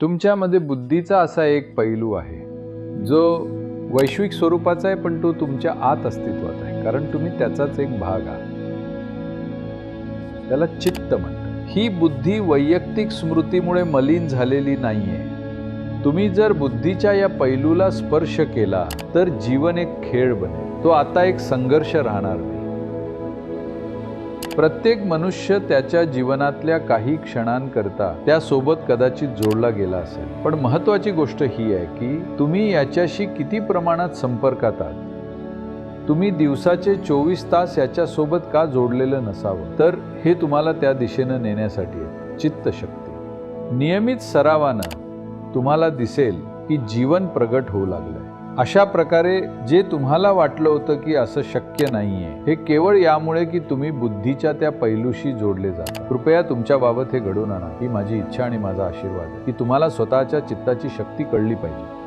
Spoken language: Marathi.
तुमच्यामध्ये बुद्धीचा असा एक पैलू आहे जो वैश्विक स्वरूपाचा आहे पण तो तुमच्या आत अस्तित्वात आहे. कारण तुम्ही त्याचाच एक भाग आहात. त्याला चित्त म्हणतात. ही बुद्धी वैयक्तिक स्मृतीमुळे मलिन झालेली नाहीये. तुम्ही जर बुद्धीच्या या पैलूला स्पर्श केला तर जीवन एक खेळ बनेल. तो आता एक संघर्ष राहणार नाही. प्रत्येक मनुष्य त्याच्या जीवनातल्या काही क्षणांकरता त्यासोबत कदाचित जोडला गेला असेल. पण महत्वाची गोष्ट ही आहे की तुम्ही याच्याशी किती प्रमाणात संपर्कात आहात? तुम्ही दिवसाचे चोवीस तास याच्यासोबत का जोडलेलं नसावं? तर हे तुम्हाला त्या दिशेनं नेण्यासाठी आहे. चित्तशक्ती. नियमित सरावानं तुम्हाला दिसेल की जीवन प्रगट होऊ लागलंय. अशा प्रकारे जे तुम्हाला वाटलं होतं की असं शक्य नाहीये हे केवळ यामुळे की तुम्ही बुद्धीच्या त्या पैलूशी जोडले जाता. कृपया तुमच्या बाबत हे घडून आणा ही माझी इच्छा आणि माझा आशीर्वाद आहे. की तुम्हाला स्वतःच्या चित्ताची शक्ती कळली पाहिजे.